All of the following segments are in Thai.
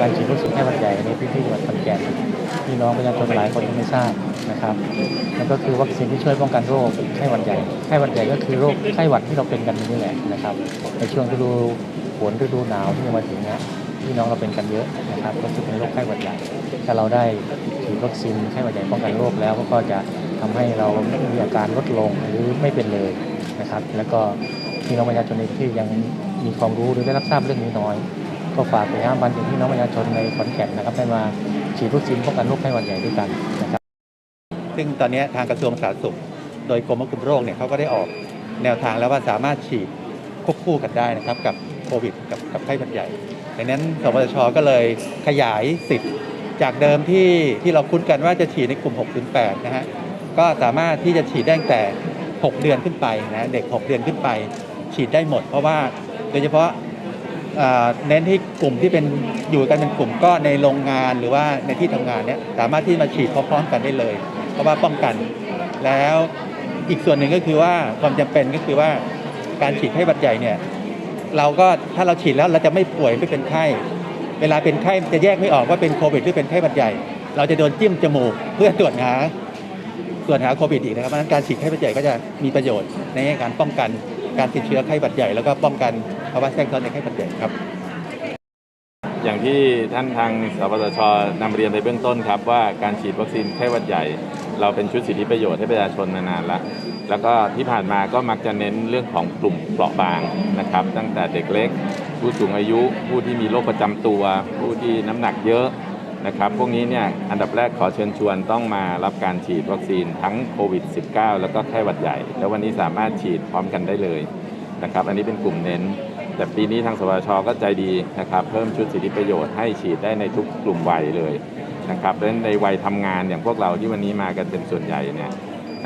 การฉีดวัคซีนไข้หวัดใหญ่ในพื้นที่จังหวัดขอนแก่นพี่น้องประชาชนหลายคนยังไม่ทราบนะครับนั่นก็คือวัคซีนที่ช่วยป้องกันโรคไข้หวัดใหญ่ไข้หวัดใหญ่ก็คือโรคไข้หวัดที่เราเป็นกันนี่แหละนะครับในช่วงฤดูฝนฤดูหนาวที่จะมาถึงเนี้ยพี่น้องเราเป็นกันเยอะนะครับก็คือเป็นโรคไข้หวัดใหญ่ถ้าเราได้ฉีดวัคซีนไข้หวัดใหญ่ป้องกันโรคแล้วก็จะทำให้เรามีอาการลดลงหรือไม่เป็นเลยนะครับ แล้วก็พี่น้องประชาชนในที่ยังมีความรู้หรือได้รับทราบเรื่องนี้น้อย ก็ฝากไปห้ามบันถึงพี่น้องประชาชนในขอนแก่นนะครับได้มาฉีดวัคซีนป้องกันโรคไข้หวัดใหญ่ด้วยกันนะครับซึ่งตอนนี้ทางกระทรวงสาธารณสุข โดยกรมควบคุมโรคเนี่ยเขาก็ได้ออกแนวทางแล้วว่าสามารถฉีดควบคู่กันได้นะครับกับโควิดกับกับไข้หวัดใหญ่ดังนั้นสปสชก็เลยขยายสิทธิ์จากเดิมที่ที่เราคุ้นกันว่าจะฉีดในกลุ่ม 6-8 นะฮะก็สามารถที่จะฉีดได้ตั้งแต่ 6 เดือนขึ้นไปนะเด็ก 6 เดือนขึ้นไป ฉีดได้หมด เพราะว่าโดยเฉพาะ เน้นที่กลุ่มที่เป็นอยู่กันเป็นกลุ่มก็ในโรงงานหรือว่าในที่ทำงานเนี่ยสามารถที่มาฉีดพร้อมๆกันได้เลย เพราะว่าป้องกัน แล้วอีกส่วนหนึ่งก็คือว่าความจำเป็นก็คือว่าการฉีดไข้หวัดใหญ่เนี่ยเราก็ถ้าเราฉีดแล้วเราจะไม่ป่วยไม่เป็นไข้ เวลาเป็นไข้จะแยกไม่ออกว่าเป็นโควิดหรือเป็นไข้หวัดใหญ่ เราจะโดนจิ้มจมูกเพื่อตรวจหาตรวจหาโควิดอีกนะครับเพราะฉะนั้นการฉีดไข้หวัดใหญ่ก็จะมีประโยชน์ในการป้องกัน การติดเชื้อไข้หวัดใหญ่แล้วก็ป้องกันภาวะแทรกซ้อนในไข้หวัดใหญ่ครับ อย่างที่ท่านทางสปสชนำเรียนในเบื้องต้นครับว่าการฉีดวัคซีนไข้หวัดใหญ่ เราเป็นชุดสิทธิประโยชน์ให้ประชาชนมานานแล้วแล้วก็ที่ผ่านมาก็มักจะเน้นเรื่องของกลุ่มเปราะบางนะครับ ตั้งแต่เด็กเล็ก ผู้สูงอายุ ผู้ที่มีโรคประจำตัว ผู้ที่น้ำหนักเยอะ นะครับ พวกนี้เนี่ยอันดับแรกขอเชิญชวนต้องมารับการฉีดวัคซีนทั้งโควิด -19 แล้วก็ไข้หวัดใหญ่ แล้ววันนี้สามารถฉีดพร้อมกันได้เลยนะครับ อันนี้เป็นกลุ่มเน้น แต่ปีนี้ทางสปชก็ใจดีนะครับ เพิ่มชุดสิทธิประโยชน์ให้ฉีดได้ในทุกกลุ่มวัยเลยนะครับและในวัยทำงานอย่างพวกเราที่วันนี้มากันเป็นส่วนใหญ่เนี่ย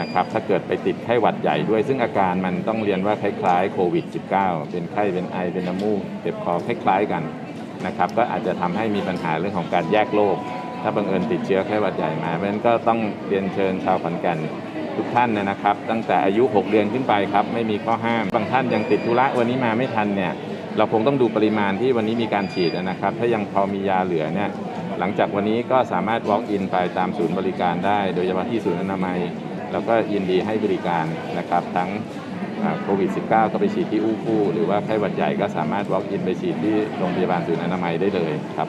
นะครับ ถ้าเกิดไปติดไข้หวัดใหญ่ด้วย ซึ่งอาการมันต้องเรียนว่าคล้ายๆโควิด -19 เป็นไข้เป็นไอเป็นน้ำมูกเจ็บคอคล้ายๆกัน นะครับก็อาจจะทำให้มีปัญหาเรื่องของการแยกโรคถ้าบังเอิญติดเชื้อไข้หวัดใหญ่มาเพราะฉะนั้นก็ต้องเรียนเชิญชาวขอนแก่นทุกท่านนนะครับ ตั้งแต่อายุ 6 เดือนขึ้นไปครับไม่มีข้อห้ามบางท่านยังติดธุระวันนี้มาไม่ทันเนี่ยเราคงต้องดูปริมาณที่วันนี้มีการฉีดนะครับ ถ้ายังพอมียาเหลือเนี่ยหลังจากวันนี้ก็สามารถ walk in ไปตามศูนย์บริการได้ โดยเฉพาะที่ศูนย์อนามัย เราก็ยินดีให้บริการนะครับทั้ง โควิด -19 ก็ไปฉีดที่อู้ฟู่หรือว่าไข้หวัดใหญ่ก็สามารถ walk in ไปฉีดที่โรงพยาบาลศูนย์อนามัยได้เลยครับ